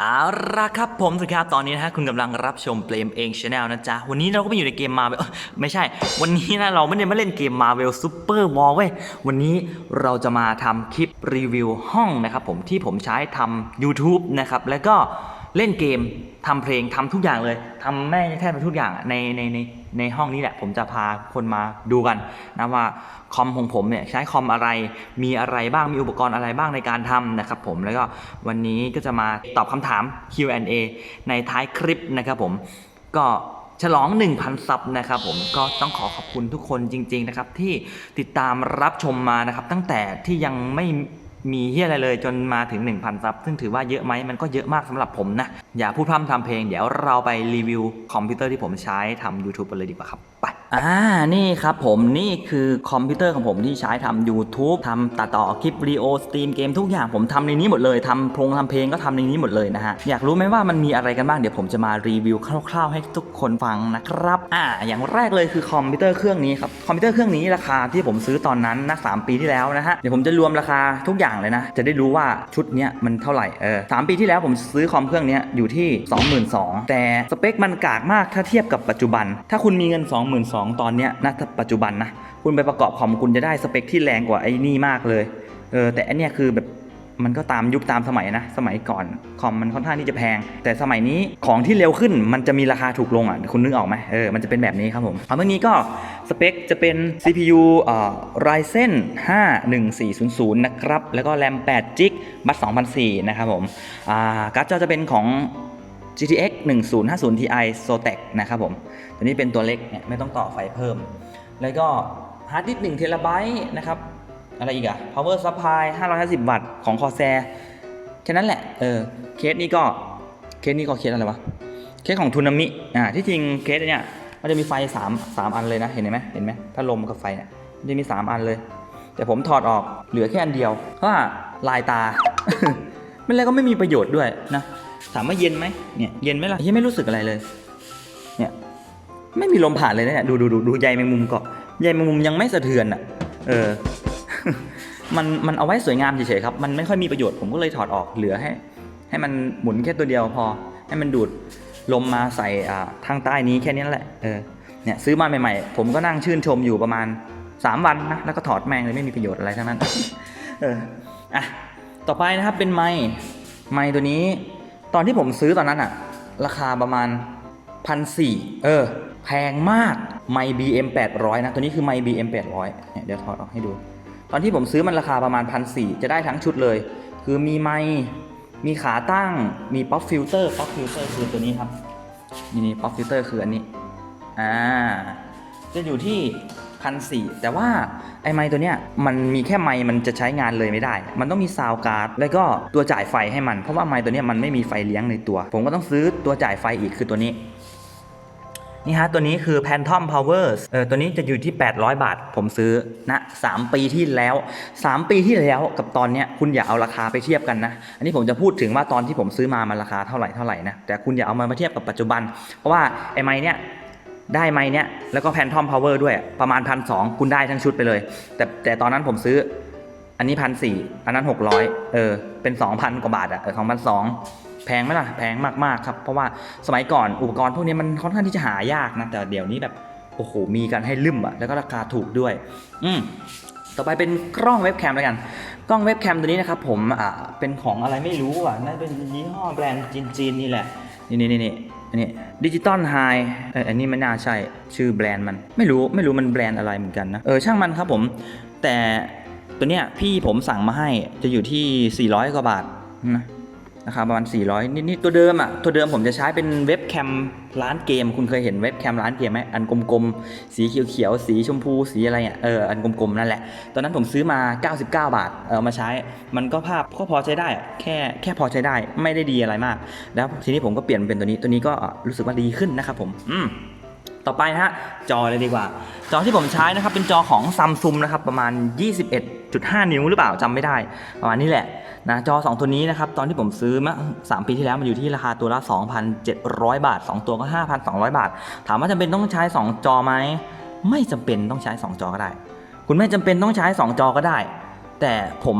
เอาละครับผมสุดครับตอนนี้นะฮะคุณกำลังรับชมเปลมเองชาแนลนะจ๊ะ วันนี้เราก็ไปอยู่ในเกมมาเวลไม่ใช่ วันนี้นะเราไม่ได้มาเล่นเกมมาเวลซูเปอร์วอลเว้ยวันนี้เราจะมาทำคลิปรีวิวห้องนะครับผมที่ผมใช้ทำ YouTube นะครับแล้วก็ เล่นเกมทำเพลงทำทุกอย่างเลยทำแม่แทบจะทุกอย่างในในในในห้องนี้แหละ ผมจะพาคนมาดูกันนะว่าคอมของผมเนี่ยใช้คอมอะไรมีอะไรบ้างมีอุปกรณ์อะไรบ้างในการทำนะครับผมแล้วก็วันนี้ก็จะมาตอบคำถาม Q&A ในท้ายคลิปนะครับผมก็ฉลอง 1,000 ซับนะครับผมก็ต้องขอขอบคุณทุกคนจริง ๆ นะครับ ที่ติดตามรับชมมานะครับ ตั้งแต่ที่ยังไม่ มีเฮียอะไรเลยจนมาถึง 1,000ซับซึ่งถือว่าเยอะไหมมันก็เยอะมากสำหรับผมนะ อย่าพูดพร่ำทำเพลงเดี๋ยวเราไปรีวิวคอมพิวเตอร์ที่ผมใช้ทำ YouTube กันเลยดีกว่าครับ ไป อ่า นี่ครับผมนี่คือคอมพิวเตอร์ของผมที่ใช้ทำ YouTube ทำตัดต่อคลิปวิดีโอสตรีมเกมทุกอย่างผมทำในนี้หมดเลยทำพงทำเพลงก็ทำในนี้หมดเลยนะฮะ อยากรู้ไหมว่ามันมีอะไรกันบ้าง เดี๋ยวผมจะมารีวิวคร่าวๆ ให้ทุกคนฟังนะครับ อ่า อย่างแรกเลยคือคอมพิวเตอร์เครื่องนี้ครับ คอมพิวเตอร์เครื่องนี้ราคาที่ผมซื้อตอนนั้นนะสามปีที่แล้วนะฮะ เดี๋ยวผมจะรวมราคาทุกอย่างเลยนะ จะได้รู้ว่าชุดเนี้ยมันเท่าไหร่ เออสามปีที่แล้วผมซื้อคอมเครื่องเนี้ยอยู่ที่ 22,000แต่สเปคมันกากมากถ้าเทียบกับปัจจุบัน ถ้าคุณมีเงิน 22,000ตอนเนี้ยนะถ้าปัจจุบันนะ คุณไปประกอบคอมคุณจะได้สเปคที่แรงกว่าไอ้นี่มากเลย เออแต่อันเนี้ยคือแบบมันก็ตามยุคตามสมัยนะ สมัยก่อนคอมมันค่อนข้างที่จะแพง แต่สมัยนี้ของที่เร็วขึ้นมันจะมีราคาถูกลงอะคุณนึกออกไหมเออมันจะเป็นแบบนี้ครับผมเอาเมื่อนี้ก็สเปคจะเป็น CPU เอ่อ Ryzen 5 1400 นะครับ แล้วก็แรม8 g b บัต2004 นะครับผมอ่าการ์ดจอจะเป็นของ GTX 1050 Ti Zotac นะครับผม ตัวนี้เป็นตัวเล็กเนี่ยไม่ต้องต่อไฟเพิ่ม แล้วก็ฮาร์ดดิสก์1เทราไบต์นะครับ อะไรอีกอะ power supply 550 วัตต์ของ Corsair แค่นั้นแหละ เออ เคสนี้ก็ เคสนี้ก็เคสอะไรวะ เคสของทูนามิ อ่า ที่จริงเคสเนี่ยมันจะมีไฟ3 3อันเลยนะ เห็นไหมเห็นไหมพัดลมกับไฟเนี่ยมันจะมี 3 อันเลย แต่ผมถอดออกเหลือแค่อันเดียว เพราะว่าลายตาไม่แล้วก็ไม่มีประโยชน์ด้วยนะ ถามว่าเย็นไหมเนี่ยเย็นไหมล่ะยังไม่รู้สึกอะไรเลย เนี่ยไม่มีลมผ่านเลยนะเนี่ยดูดูดูดูใยแมงมุมเกาะใยแมงมุมยังไม่สะเทือนอะ เออ มันมันเอาไว้สวยงามเฉยๆครับ มันไม่ค่อยมีประโยชน์ผมก็เลยถอดออกเหลือให้ ให้มันหมุนแค่ตัวเดียวพอ ให้มันดูดลมมาใส่อ่าทางใต้นี้แค่นี้แหละเออเนี่ยซื้อมาใหม่ๆ ผมก็นั่งชื่นชมอยู่ประมาณ 3 วันนะแล้วก็ถอดแมงเลยไม่มีประโยชน์อะไรทั้งนั้น เอออะต่อไปนะครับเป็นไม้ไม้ตัวนี้ ตอนที่ผมซื้อตอนนั้นอะราคาประมาณพันสี่เออ แพงมากไม BM 800นะ ตัวนี้คือไม BM 800เนี่ยเดี๋ยวถอดออกให้ดู ตอนที่ผมซื้อมันราคาประมาณพันสี่จะได้ทั้งชุดเลย คือมีไมค์มีขาตั้งมีป๊อปฟิลเตอร์ป๊อปฟิลเตอร์คือตัวนี้ครับ นี่ป๊อปฟิลเตอร์คืออันนี้ อ่า จะอยู่ที่ พันสี่แต่ว่าไอไมค์ตัวเนี้ยมันมีแค่ไมค์มันจะใช้งานเลยไม่ได้ มันต้องมีซาวการ์ดแล้วก็ตัวจ่ายไฟให้มัน เพราะว่าไมค์ตัวเนี้ยมันไม่มีไฟเลี้ยงในตัว ผมก็ต้องซื้อตัวจ่ายไฟอีกคือตัวนี้นี่ฮะ ตัวนี้คือ Phantom Powers เออตัวนี้จะอยู่ที่ 800 บาท ผมซื้อนะ3ปีที่แล้ว 3 ปีที่แล้วกับตอนเนี้ยคุณอย่าเอาราคาไปเทียบกันนะ อันนี้ผมจะพูดถึงว่าตอนที่ผมซื้อมามันราคาเท่าไหร่เท่าไหร่นะ แต่คุณอย่าเอามาเทียบกับปัจจุบัน เพราะว่าไอ้ไม้เนี้ย ได้ไม้เนี้ยแล้วก็ Phantom Power ด้วยประมาณพันสคุณได้ทั้งชุดไปเลย แต่แต่ตอนนั้นผมซื้อ อันนี้พันสี่อันนั้นหกร้อยเออเป็นสองพันกว่าบาทอะเออสองพันสองแพงไหมล่ะแพงมากๆครับ เพราะว่าสมัยก่อนอุปกรณ์พวกนี้มันค่อนข้างที่จะหายากนะแต่เดี๋ยวนี้แบบโอ้โหมีกันให้ลืมอะแล้วก็ราคาถูกด้วย อืมต่อไปเป็นกล้องเว็บแคมแล้วกัน กล้องเว็บแคมตัวนี้นะครับผมอ่าเป็นของอะไรไม่รู้อะน่าจะเป็นยี่ห้อแบรนด์จีนๆนี่แหละนี่นี่นี่ อันนี้ดิจิตอลไฮอันนี้ไม่น่าใช่ชื่อแบรนด์มันไม่รู้ไม่รู้มันแบรนด์อะไรเหมือนกันนะ เออช่างมันครับผม แต่ตัวเนี้ยพี่ผมสั่งมาให้จะอยู่ที่ 400 กว่าบาทนะ ราคาประมาณ 400 นิดๆตัวเดิมอะตัวเดิมผมจะใช้เป็นเว็บแคมร้านเกม คุณเคยเห็นเว็บแคมร้านเกมไหมอันกลมๆ สีเขียวๆ สีชมพู สีอะไรอะเอออันกลมๆ นั่นแหละ ตอนนั้นผมซื้อมา 99 บาท เอามาใช้ มันก็ภาพก็พอใช้ได้ แค่แค่พอใช้ได้ไม่ได้ดีอะไรมาก แล้วทีนี้ผมก็เปลี่ยนเป็นตัวนี้ตัวนี้ก็รู้สึกว่าดีขึ้นนะครับผม อืม ต่อไปฮะจอเลยดีกว่า จอที่ผมใช้นะครับเป็นจอของซัมซุงนะครับประมาณ 21.5 นิ้วหรือเปล่าจำไม่ได้ประมาณนี้แหละนะจอ 2 ตัวนี้นะครับตอนที่ผมซื้อมา3ปีที่แล้วมันอยู่ที่ราคาตัวละ 2,700 บาท 2 ตัวก็ 5,200 บาท ถามว่าจำเป็นต้องใช้ 2 จอไหมไม่จำเป็นต้องใช้ 2 จอก็ได้ คุณไม่จำเป็นต้องใช้ 2 จอก็ได้ แต่ผม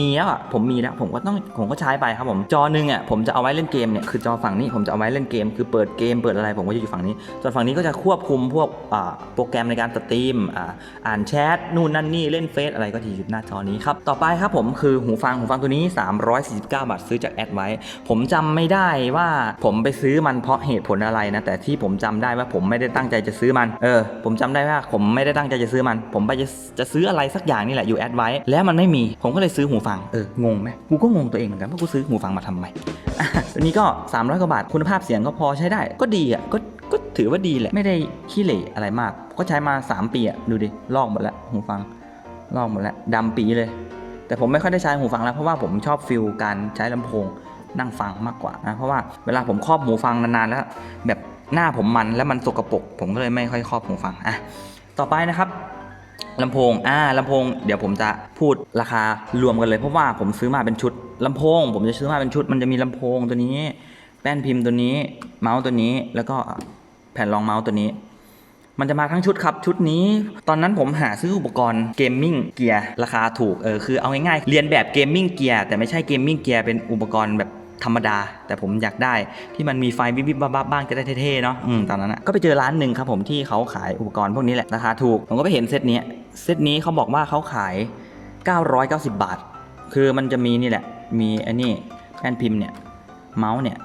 มีแล้วอะผมมีแล้วผมก็ต้องผมก็ใช้ไปครับผมจอหนึ่งอะผมจะเอาไว้เล่นเกมเนี่ยคือจอฝั่งนี้ผมจะเอาไว้เล่นเกม คือเปิดเกมเปิดอะไรผมก็จะอยู่ฝั่งนี้ส่วนฝั่งนี้ก็จะควบคุมพวกอ่าโปรแกรมในการสตรีมอ่าอ่านแชทนู่นนั่นนี่เล่นเฟซอะไรก็จะอยู่หน้าจอนี้ครับต่อไปครับผมคือหูฟังหูฟังตัวนี้ 349 บาทซื้อจากแอดไว้ ผมจำไม่ได้ว่าผมไปซื้อมันเพราะเหตุผลอะไรนะแต่ที่ผมจำได้ว่าผมไม่ได้ตั้งใจจะซื้อมันเออผมจำได้ว่าผมไม่ได้ตั้งใจจะซื้อมัน ผมไปจะจะซื้ออะไรสักอย่างนี่แหละอยู่แอดไว้แล้วมันไม่มีผมก็เลยซื้อหูฟัง เออ งงไหมกูก็งงตัวเองเหมือนกันว่ากูซื้อหูฟังมาทำไมอะตัวนี้ก็ 300 กว่าบาท คุณภาพเสียงก็พอใช้ได้ ก็ดีอะ ก็ ก็ถือว่าดีแหละ ไม่ได้ขี้เหร่อะไรมาก ก็ใช้มา 3 ปีอะ ดูดิ ลอกหมดแล้วหูฟัง ลอกหมดแล้วดำปีเลย แต่ผมไม่ค่อยได้ใช้หูฟังแล้ว เพราะว่าผมชอบฟิลการใช้ลำโพงนั่งฟังมากกว่านะ เพราะว่าเวลาผมครอบหูฟังนานๆแล้ว แบบหน้าผมมันแล้วมันสกปรก ผมก็เลยไม่ค่อยครอบหูฟัง อะ ต่อไปนะครับ ลำโพง อ่าลำโพง เดี๋ยวผมจะพูดราคารวมกันเลย เพราะว่าผมซื้อมาเป็นชุดลำโพง ผมจะซื้อมาเป็นชุด มันจะมีลำโพงตัวนี้ แป้นพิมพ์ตัวนี้ เมาส์ตัวนี้ แล้วก็แผ่นรองเมาส์ตัวนี้ มันจะมาทั้งชุดครับชุดนี้ ตอนนั้นผมหาซื้ออุปกรณ์เกมมิ่งเกียร์ราคาถูก เออ คือเอาง่ายๆ เรียนแบบเกมมิ่งเกียร์แต่ไม่ใช่เกมมิ่งเกียร์เป็นอุปกรณ์แบบ ธรรมดา แต่ผมอยากได้ที่มันมีไฟวิบวิบวับวับบ้างจะได้เท่ๆเนาะอืมตอนนั้นอะก็ไปเจอร้านหนึ่งครับผมที่เขาขายอุปกรณ์พวกนี้แหละราคาถูก ผมก็ไปเห็นเซตนี้เซตนี้เขาบอกว่าเขาขาย 990 บาท คือมันจะมีนี่แหละมีอันนี้แป้นพิมพ์เนี่ยเมาส์เนี่ย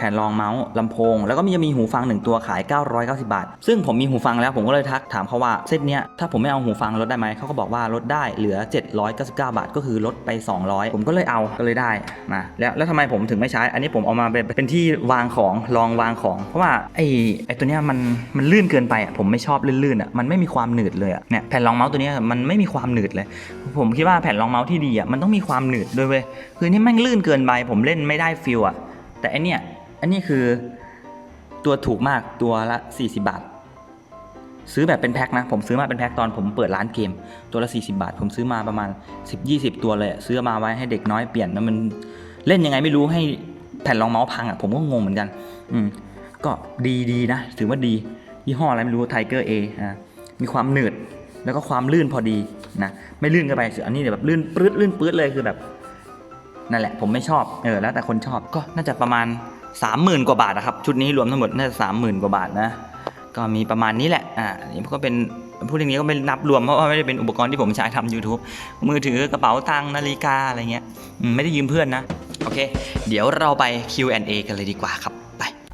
แผ่นรองเมาส์ลำโพง แล้วก็มีจะมีหูฟังหนึ่งตัวขาย 990 บาท ซึ่งผมมีหูฟังแล้วผมก็เลยทักถามเขาว่าเซตเนี้ยถ้าผมไม่เอาหูฟังลดได้ไหมเขาก็บอกว่าลดได้เหลือ 799 บาท ก็คือลดไป 200 ผมก็เลยเอาก็เลยได้มาแล้วแล้วทำไมผมถึงไม่ใช้ อันนี้ผมเอามาเป็นเป็นที่วางของรองวางของ เพราะว่าไอ้ไอ้ตัวเนี้ยมันมันลื่นเกินไปอะผมไม่ชอบลื่นๆอะมันไม่มีความหนืดเลยอะเนี่ยแผ่นรองเมาส์ตัวเนี้ยมันไม่มีความหนืดเลย ผมคิดว่าแผ่นรองเมาส์ที่ดีอะมันต้องมีความหนืดด้วยเว้ยคือนี่แม่งลื่นเกินไปผมเล่นไม่ได้ฟิลอะแต่อันเนี้ย อันนี้คือตัวถูกมากตัวละ 40 บาท ซื้อแบบเป็นแพ็คนะ ผมซื้อมาเป็นแพ็คตอนผมเปิดร้านเกม ตัวละ 40 บาท ผมซื้อมาประมาณ 10-20 ตัวเลยซื้อมาไว้ให้เด็กน้อยเปลี่ยนแล้วมันเล่นยังไงไม่รู้ให้แผ่นรองเมาส์พังอะผมก็งงเหมือนกัน อืมก็ดีดีนะ ถือว่าดี ยี่ห้ออะไรไม่รู้ไทเกอร์เอ่ามีความหนืดแล้วก็ความลื่นพอดีนะไม่ลื่นกินไปอันนี้แบบลื่นปื๊ดลื่นปื๊ดเลยคือแบบนั่นแหละผมไม่ชอบเออแล้วแต่คนชอบก็น่าจะประมาณ 30,000 กว่าบาทนะครับ ชุดนี้รวมทั้งหมดน่าจะสามหมื่นกว่าบาทนะ ก็มีประมาณนี้แหละ อ่านี่ก็เป็นพูดอย่างนี้ก็ไม่นับรวมเพราะว่าไม่ได้เป็นอุปกรณ์ที่ผมใช้ทำ YouTube มือถือกระเป๋าตังค์นาฬิกาอะไรเงี้ยไม่ได้ยืมเพื่อนนะ โอเค เดี๋ยวเราไป Q&A กันเลยดีกว่าครับ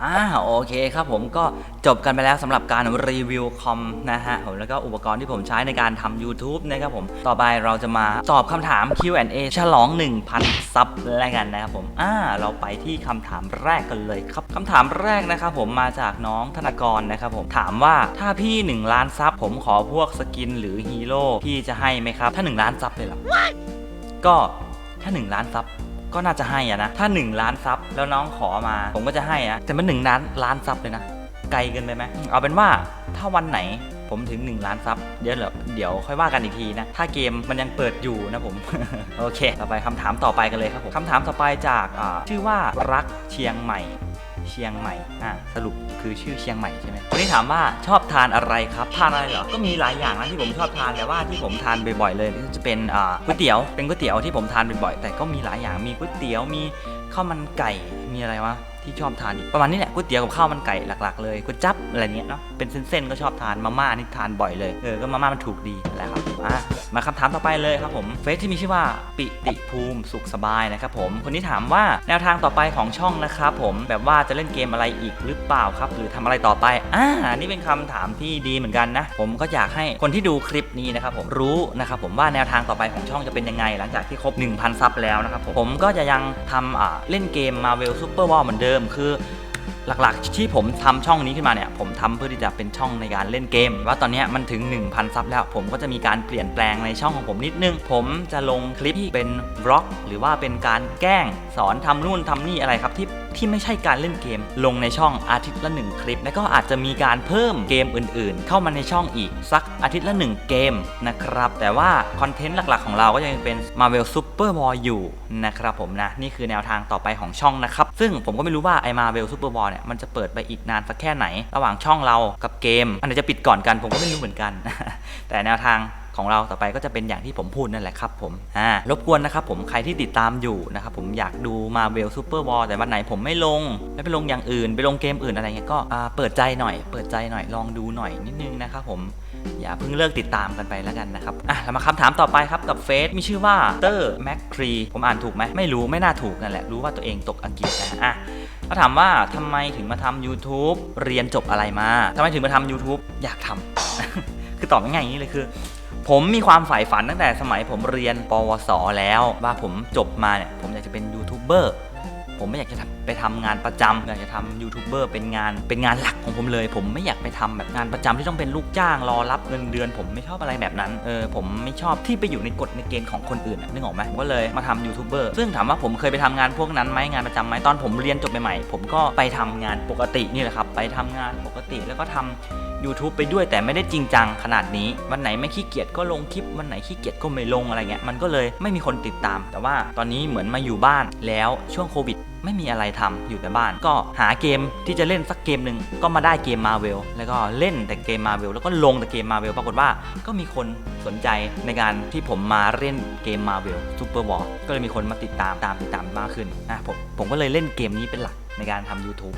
อ่าโอเคครับผมก็จบกันไปแล้วสำหรับการรีวิวคอมนะฮะผมแล้วก็อุปกรณ์ที่ผมใช้ในการทำ YouTube นะครับผมต่อไปเราจะมาตอบคำถาม Q&A ฉลอง 1,000 ซับแล้วกันนะครับผมอ่าเราไปที่คำถามแรกกันเลยครับคำถามแรกนะครับผมมาจากน้องธนากรนะครับผมถามว่าถ้าพี่ 1 ล้านซับผมขอพวกสกินหรือฮีโร่พี่จะให้ไหมครับ ถ้า 1 ล้านซับเลยหรอก็ถ้า 1 ล้านซับ ก็น่าจะให้อะนะถ้า 1 ล้านซับแล้วน้องขอมาผมก็จะให้อะแต่มัน1ล้านล้านซับเลยนะไกลเกินไปไหมเอาเป็นว่าถ้าวันไหนผมถึง 1 ล้านซับเดี๋ยวเดี๋ยวค่อยว่ากันอีกทีนะ ถ้าเกมมันยังเปิดอยู่นะผม โอเค ต่อไปคำถามต่อไปกันเลยครับผมคำถามต่อไปจากชื่อว่ารักเชียงใหม่ เชียงใหม่อ่าสรุปคือชื่อเชียงใหม่ใช่ไหมวันนี้ถามว่าชอบทานอะไรครับทานอะไรเหรอก็มีหลายอย่างนะที่ผมชอบทานแต่ว่าที่ผมทานบ่อยๆเลยก็จะเป็นอ่าก๋วยเตี๋ยวเป็นก๋วยเตี๋ยวที่ผมทานบ่อยๆแต่ก็มีหลายอย่างมีก๋วยเตี๋ยวมีข้าวมันไก่มีอะไรวะที่ชอบทานอีกประมาณนี้แหละก๋วยเตี๋ยวกับข้าวมันไก่หลัก ๆ เลยก๋วยจั๊บอะไรเงี้ยเนาะเป็นเส้นๆก็ชอบทานมาม่านี่ทานบ่อยเลยเออก็มาม่ามันถูกดีแหละครับอะมาคำถามต่อไปเลยครับผมเฟซที่มีชื่อว่าปิติภูมิสุขสบายนะครับผมคนนี้ถามว่าแนวทางต่อไปของช่องนะครับผมแบบว่าจะเล่นเกมอะไรอีกหรือเปล่าครับ หรือทำอะไรต่อไปอ่านี่เป็นคำถามที่ดีเหมือนกันนะ ผมก็อยากให้คนที่ดูคลิปนี้นะครับผมรู้นะครับผมว่าแนวทางต่อไปของช่องจะเป็นยังไง หลังจากที่ครบ 1,000 ซับแล้วนะครับผมผมก็จะยังทำเล่นเกม Marvel Super War เหมือนเดิมคือ หลักๆ ที่ผมทำช่องนี้ขึ้นมาเนี่ยผมทำเพื่อที่จะเป็นช่องในการเล่นเกม ว่าตอนนี้มันถึง 1,000 ซับแล้ว ผมก็จะมีการเปลี่ยนแปลงในช่องของผมนิดนึง ผมจะลงคลิปที่เป็นบล็อก หรือว่าเป็นการแกล้งสอนทำนู่นทำนี่อะไรครับที่ ที่ไม่ใช่การเล่นเกม ลงในช่องอาทิตย์ละ 1 คลิป แล้วก็อาจจะมีการเพิ่มเกมอื่นๆ เข้ามาในช่องอีกสักอาทิตย์ละ 1 เกมนะครับ แต่ว่าคอนเทนต์หลักๆ ของเราก็ยังเป็น Marvel Super War อยู่นะครับผมนะ นี่คือแนวทางต่อไปของช่องนะครับ ซึ่งผมก็ไม่รู้ว่าไอ้ Marvel Super War เนี่ยมันจะเปิดไปอีกนานสักแค่ไหน ระหว่างช่องเรากับเกม อันไหนจะปิดก่อนกันผมก็ไม่รู้เหมือนกัน แต่แนวทาง ของเราต่อไปก็จะเป็นอย่างที่ผมพูดนั่นแหละครับผมอ่ารบกวนนะครับผมใครที่ติดตามอยู่นะครับผมอยากดูมาเวลซูเปอร์บอลแต่วันไหนผมไม่ลงแล้วไปลงอย่างอื่น ไปลงเกมอื่นอะไรเงี้ยก็อ่าเปิดใจหน่อย เปิดใจหน่อยลองดูหน่อยนิดนึงนะครับผมอย่าเพิ่งเลิกติดตามกันไปแล้วกันนะครับ อะเรามาคำถามต่อไปครับกับเฟซมีชื่อว่าเตอร์แมคครีผมอ่านถูกไหมไม่รู้ไม่น่าถูกนั่นแหละ รู้ว่าตัวเองตกอังกฤษนะอะเขาถามว่าทำไมถึงมาทำ YouTube เรียนจบอะไรมาทำไมถึงมาทำ YouTube อยากทำคือตอบง่ายๆอย่างนี้เลยคือ ผมมีความใฝ่ฝันตั้งแต่สมัยผมเรียนปวส แล้วว่าผมจบมาเนี่ยผมอยากจะเป็นยูทูบเบอร์ผมไม่อยากจะไปทำงานประจำอยากจะทำยูทูบเบอร์เป็นงานเป็นงานหลักของผมเลย ผมไม่อยากไปทำแบบงานประจำที่ต้องเป็นลูกจ้างรอรับเงินเดือน ผมไม่ชอบอะไรแบบนั้นเออผมไม่ชอบที่ไปอยู่ในกฎในเกณฑ์ของคนอื่นนึกออกไหมผมก็เลยมาทำยูทูบเบอร์ซึ่งถามว่าผมเคยไปทำงานพวกนั้นไหมงานประจำไหมตอนผมเรียนจบใหม่ๆผมก็ไปทำงานปกตินี่แหละครับ ไปทำงานปกติแล้วก็ทำ YouTube ไปด้วยแต่ไม่ได้จริงจังขนาดนี้ วันไหนไม่ขี้เกียจก็ลงคลิปวันไหนขี้เกียจก็ไม่ลงอะไรเงี้ยมันก็เลยไม่มีคนติดตาม แต่ว่าตอนนี้เหมือนมาอยู่บ้านแล้วช่วงโควิดไม่มีอะไรทำอยู่แต่บ้าน ก็หาเกมที่จะเล่นสักเกมหนึ่งก็มาได้เกมมาเวลแล้วก็เล่นแต่เกมมาเวลแล้วก็ลงแต่เกมมาเวลปรากฏว่าก็มีคนสนใจในการที่ผมมาเล่นเกมมาเวลซูเปอร์บอลก็เลยมีคนมาติดตามตามติดตามมากขึ้นนะผมผมก็เลยเล่นเกมนี้เป็นหลักในการทำ YouTube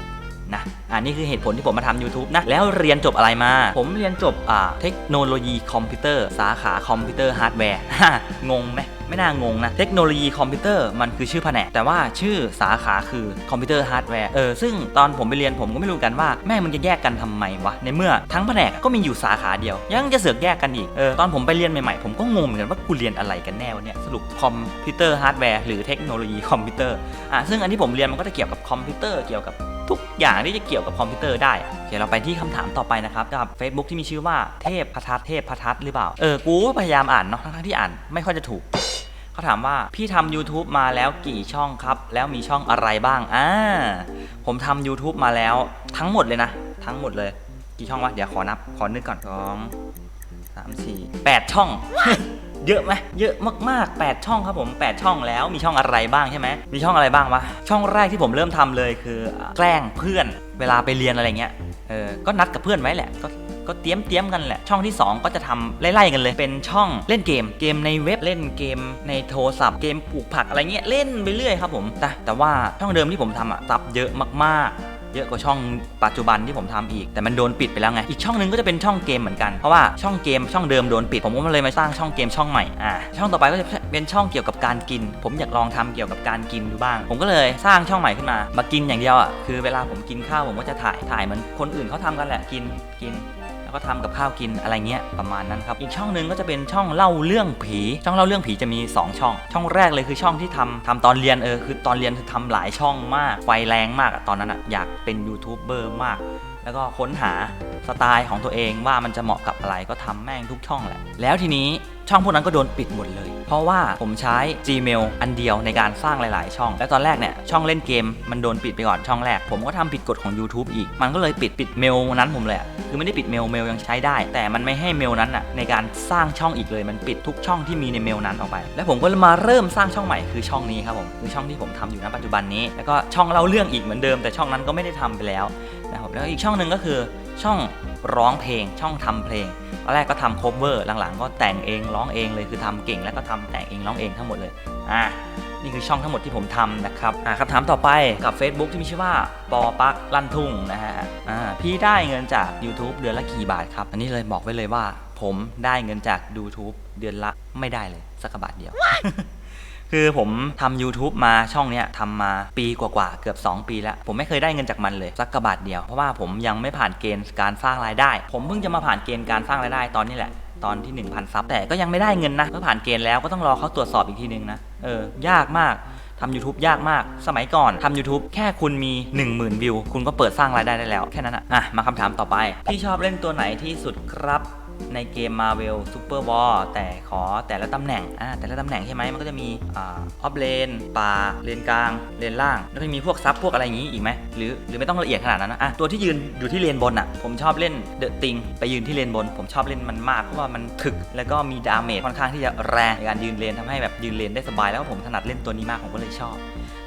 นะอ่านี่คือเหตุผลที่ผมมาทำ YouTube นะ แล้วเรียนจบอะไรมา ผมเรียนจบอ่าเทคโนโลยีคอมพิวเตอร์ สาขาคอมพิวเตอร์ฮาร์ดแวร์ งงไหมไม่น่างงนะ เทคโนโลยีคอมพิวเตอร์มันคือชื่อแผนก แต่ว่าชื่อสาขาคือคอมพิวเตอร์ฮาร์ดแวร์ เออ ซึ่งตอนผมไปเรียนผมก็ไม่รู้กันว่า แม่มึงจะแยกกันทำไมวะ ในเมื่อทั้งแผนกก็มีอยู่สาขาเดียว ยังจะเสือกแยกกันอีก เออ ตอนผมไปเรียนใหม่ๆ ผมก็งงเหมือนกันว่ากูเรียนอะไรกันแน่วะเนี่ย สรุปคอมพิวเตอร์ฮาร์ดแวร์หรือเทคโนโลยีคอมพิวเตอร์ อะ ซึ่งอันที่ผมเรียนมันก็จะเกี่ยวกับคอมพิวเตอร์ เกี่ยวกับ ทุกอย่างที่จะเกี่ยวกับคอมพิวเตอร์ได้โอเคเราไปที่คำถามต่อไปนะครับกับ Facebook ที่มีชื่อว่าเทพพัทัศเทพพัทัศหรือเปล่า เออ กูพยายามอ่านเนาะทั้งๆที่อ่านไม่ค่อยจะถูกเขาถามว่าพี่ทำ YouTube มาแล้วกี่ช่องครับ แล้วมีช่องอะไรบ้างอ่าผมทำ YouTube มาแล้วทั้งหมดเลยนะ ทั้งหมดเลย กี่ช่องวะ เดี๋ยวขอนับ ขอนึกก่อนสองสามสี่แปดช่อง เยอะไหมเยอะมากๆ 8 ช่องครับผม 8 ช่องแล้วมีช่องอะไรบ้างใช่ไหมมีช่องอะไรบ้างวะช่องแรกที่ผมเริ่มทำเลยคือแกล้งเพื่อนเวลาไปเรียนอะไรเงี้ยเออก็นัดกับเพื่อนไว้แหละก็ก็เตรียมเตรียมกันแหละ ช่องที่ 2 ก็จะทำไล่ๆกันเลย เป็นช่องเล่นเกม เกมในเว็บเล่นเกมในโทรศัพท์เกมปลูกผักอะไรเงี้ยเล่นไปเรื่อยครับผมแต่แต่ว่าช่องเดิมที่ผมทำอะซับเยอะมากๆ เยอะกว่าช่องปัจจุบันที่ผมทำอีก แต่มันโดนปิดไปแล้วไง อีกช่องหนึงก็จะเป็นช่องเกมเหมือนกัน เพราะว่าช่องเกมช่องเดิมโดนปิด ผมก็เลยมาสร้างช่องเกมช่องใหม่ อ่า ช่องต่อไปก็จะเป็นช่องเกี่ยวกับการกิน ผมอยากลองทำเกี่ยวกับการกินดูบ้าง ผมก็เลยสร้างช่องใหม่ขึ้นมา มากินอย่างเดียวอะ คือเวลาผมกินข้าวผมก็จะถ่าย ถ่ายเหมือนคนอื่นเขาทำกันแหละ กิน กิน แล้วก็ทำกับข้าวกินอะไรเงี้ยประมาณนั้นครับอีกช่องหนึ่งก็จะเป็นช่องเล่าเรื่องผี ช่องเล่าเรื่องผีจะมี 2 ช่อง ช่องแรกเลยคือช่องที่ทำทำตอนเรียนเออคือตอนเรียนคือทำหลายช่องมากไฟแรงมากอะตอนนั้นอะอยากเป็นยูทูบเบอร์มาก แล้วก็ค้นหาสไตล์ของตัวเองว่ามันจะเหมาะกับอะไรก็ทำแม่งทุกช่องแหละแล้วทีนี้ ช่องพวกนั้นก็โดนปิดหมดเลย เพราะว่าผมใช้ Gmail อันเดียวในการสร้างหลาย ๆ ช่อง และตอนแรกเนี่ยช่องเล่นเกมมันโดนปิดไปก่อนช่องแรก ผมก็ทำผิดกฎของ YouTube อีก มันก็เลยปิดปิดเมลนั้นผมเลยอะคือไม่ได้ปิดเมลเมลยังใช้ได้ แต่มันไม่ให้เมลนั้นอะในการสร้างช่องอีกเลยมันปิดทุกช่องที่มีในเมลนั้นออกไป แล้วผมก็มาเริ่มสร้างช่องใหม่คือช่องนี้ครับผมคือช่องที่ผมทำอยู่ณปัจจุบันนี้ แล้วก็ช่องเล่าเรื่องอีกเหมือนเดิม แต่ช่องนั้นก็ไม่ได้ทำไปแล้วนะครับแล้วอีกช่องหนึ่งก็คือช่อง ร้องเพลงช่องทำเพลงตอนแรกก็ทำ cover หลังๆ ก็แต่งเองร้องเองเลยคือทำเก่งแล้วก็ทำแต่งเองร้องเองทั้งหมดเลยอ่านี่คือช่องทั้งหมดที่ผมทำนะครับอ่าคำถามต่อไปกับ Facebook ที่มีชื่อว่าปอปักลั่นทุ่งนะฮะอ่าพี่ได้เงินจาก YouTube เดือนละกี่บาทครับ อันนี้เลยบอกไว้เลยว่า ผมได้เงินจาก YouTube เดือนละไม่ได้เลยสักบาทเดียว คือผมทำ YouTube มาช่องเนี้ยทำมาปีกว่าๆเกือบ 2 ปีแล้ว ผมไม่เคยได้เงินจากมันเลย สักกระบาทเดียว เพราะว่าผมยังไม่ผ่านเกณฑ์การสร้างรายได้ ผมเพิ่งจะมาผ่านเกณฑ์การสร้างรายได้ตอนนี้แหละตอนที่ 1,000 ซับแต่ก็ยังไม่ได้เงินนะเมื่อผ่านเกณฑ์แล้วก็ต้องรอเขาตรวจสอบอีกทีนึงนะเออยากมากทำ YouTube ยากมาก สมัยก่อนทำ YouTube แค่คุณมี 10,000 วิว คุณก็เปิดสร้างรายได้ได้แล้ว แค่นั้นอะอะ มาคำถามต่อไป พี่ชอบเล่นตัวไหนที่สุดครับ ในเกม Marvel Super War แต่ขอแต่ละตำแหน่งอ่าแต่ละตำแหน่งใช่ไหมมันก็จะมีอ่าออฟเลนป่าเลนกลางเลนล่าง แล้วก็มีพวกซับพวกอะไรอย่างนี้อีกไหมหรือหรือไม่ต้องละเอียดขนาดนั้นนะอะตัวที่ยืนอยู่ที่เลนบนอะผมชอบเล่นเดอะติงไปยืนที่เลนบน ผมชอบเล่นมันมากเพราะว่ามันถึกแล้วก็มีดาเมจค่อนข้างที่จะแรงในการยืนเลนทำให้แบบยืนเลนได้สบายแล้วก็ผมถนัดเล่นตัวนี้มากผมก็เลยชอบ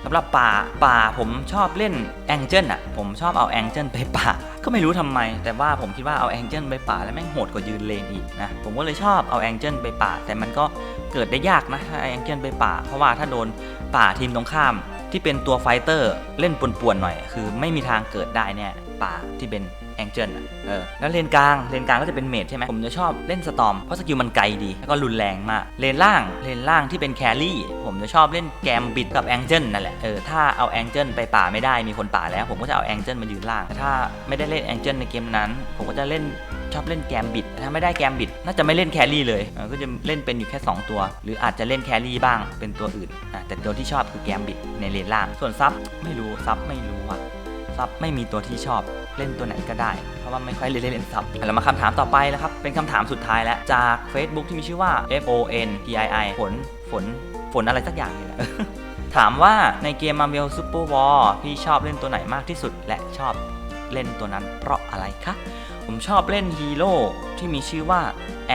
สำหรับป่าป่าผมชอบเล่นแองเจิลอะผมชอบเอาแองเจิลไปป่า ก็ไม่รู้ทำไม แต่ว่าผมคิดว่าเอาแองเจิลไปป่าแล้วแม่งโหดกว่ายืนเลนอีกนะผมก็เลยชอบเอาแองเจิลไปป่า แต่มันก็เกิดได้ยากนะแองเจิลไปป่า เพราะว่าถ้าโดนป่าทีมตรงข้าม ที่เป็นตัวไฟเตอร์เล่นป่วนๆหน่อย คือไม่มีทางเกิดได้เนี่ยป่าที่เป็น องเจิลอะเออแล้วเลนกลางเลนกลางก็จะเป็นเมดใช่ไหมผมจะชอบเล่นสตอมเพราะสกิลมันไกลดี แล้วก็รุนแรงมากเลนล่างเลนล่างที่เป็นแครี่ผมจะชอบเล่นแกมบิดกับแองเจิลนั่นแหละเออถ้าเอาแองเจิลไปป่าไม่ได้มีคนป่าแล้ว ผมก็จะเอาแองเจิลมายืนล่างแต่ถ้าไม่ได้เล่นแองเจิลในเกมนั้น ผมก็จะเล่นชอบเล่นแกมบิด ถ้าไม่ได้แกมบิด น่าจะไม่เล่นแครี่เลย ก็จะเล่นเป็นอยู่แค่ 2 ตัว หรืออาจจะเล่นแครี่บ้าง เป็นตัวอื่นอะแต่ตัวที่ชอบคือแกมบิดในเลนล่าง ส่วนซับไม่รู้ซับไม่รู้อะซับไม่มีตัวที่ชอบ เล่นตัวไหนก็ได้ เพราะว่าไม่ค่อยเล่นเล่นซับแล้วมาคำถามต่อไปนะครับ เป็นคำถามสุดท้ายแล้ว จาก Facebook ที่มีชื่อว่า F O N P I I ฝนฝนฝนอะไรสักอย่างนี่แหละถามว่าในเกม Marvel Super War พี่ชอบเล่นตัวไหนมากที่สุด และชอบเล่นตัวนั้นเพราะอะไรคะ ผมชอบเล่นฮีโร่ที่มีชื่อว่า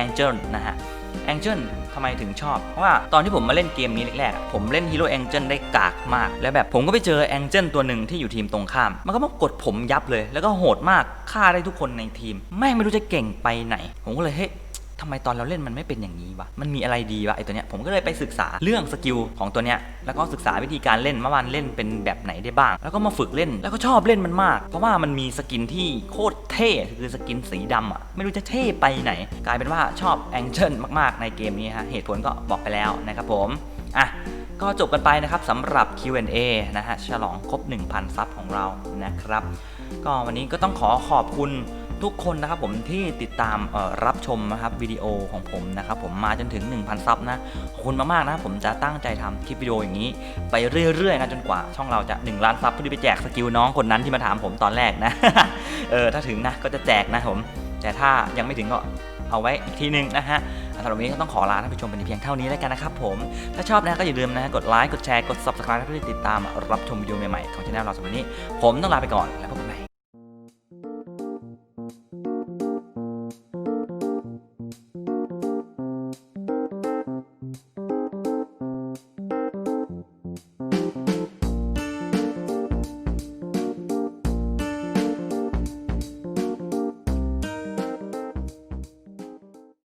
Angel นะฮะ แองเจิลทำไมถึงชอบ เพราะว่าตอนที่ผมมาเล่นเกมนี้แรกๆผมเล่นฮีโร่แองเจิลได้กากมาก แล้วแบบผมก็ไปเจอแองเจิลตัวหนึ่งที่อยู่ทีมตรงข้าม มันก็มากดผมยับเลย แล้วก็โหดมากฆ่าได้ทุกคนในทีม แม่งไม่รู้จะเก่งไปไหน ผมก็เลยเฮ้ ทำไมตอนเราเล่นมันไม่เป็นอย่างนี้วะ มันมีอะไรดีวะไอตัวเนี้ย ผมก็เลยไปศึกษาเรื่องสกิลของตัวเนี้ย แล้วก็ศึกษาวิธีการเล่นว่ามันเล่นเป็นแบบไหนได้บ้าง แล้วก็มาฝึกเล่น แล้วก็ชอบเล่นมันมาก เพราะว่ามันมีสกินที่โคตรเท่ คือสกินสีดำอะ ไม่รู้จะเท่ไปไหน กลายเป็นว่าชอบแองเจิลมากๆ ในเกมนี้ฮะ เหตุผลก็บอกไปแล้วนะครับผม อะก็จบกันไปนะครับสำหรับ Q&A นะฮะ ฉลองครบ 1,000 ซับของเรานะครับ ก็วันนี้ก็ต้องขอขอบคุณ ทุกคนนะครับผมที่ติดตามรับชมนะครับวิดีโอของผมนะครับผมมาจนถึง 1,000 ซับนะขอบคุณมากๆนะผมจะตั้งใจทำคลิปวิดีโออย่างนี้ ไปเรื่อยๆนะจนกว่าช่องเราจะ 1 ล้านซับเพื่อที่ไปแจกสกิลน้องคนนั้นที่มาถามผมตอนแรกนะเออถ้าถึงนะก็จะแจกนะผม แต่ถ้ายังไม่ถึงก็เอาไว้อีกทีนึงนะฮะสำหรับวันนี้ก็ต้องขอลาท่านผู้ชมเป็นเพียงเท่านี้แล้วกันนะครับผม ถ้าชอบนะก็อย่าลืมนะกดไลค์ กดแชร์ กด subscribe เพื่อติดตามรับชมวิดีโอใหม่ๆของช่องเราสำหรับวันนี้ ผมต้องลาไปก่อนแล้วพบกัน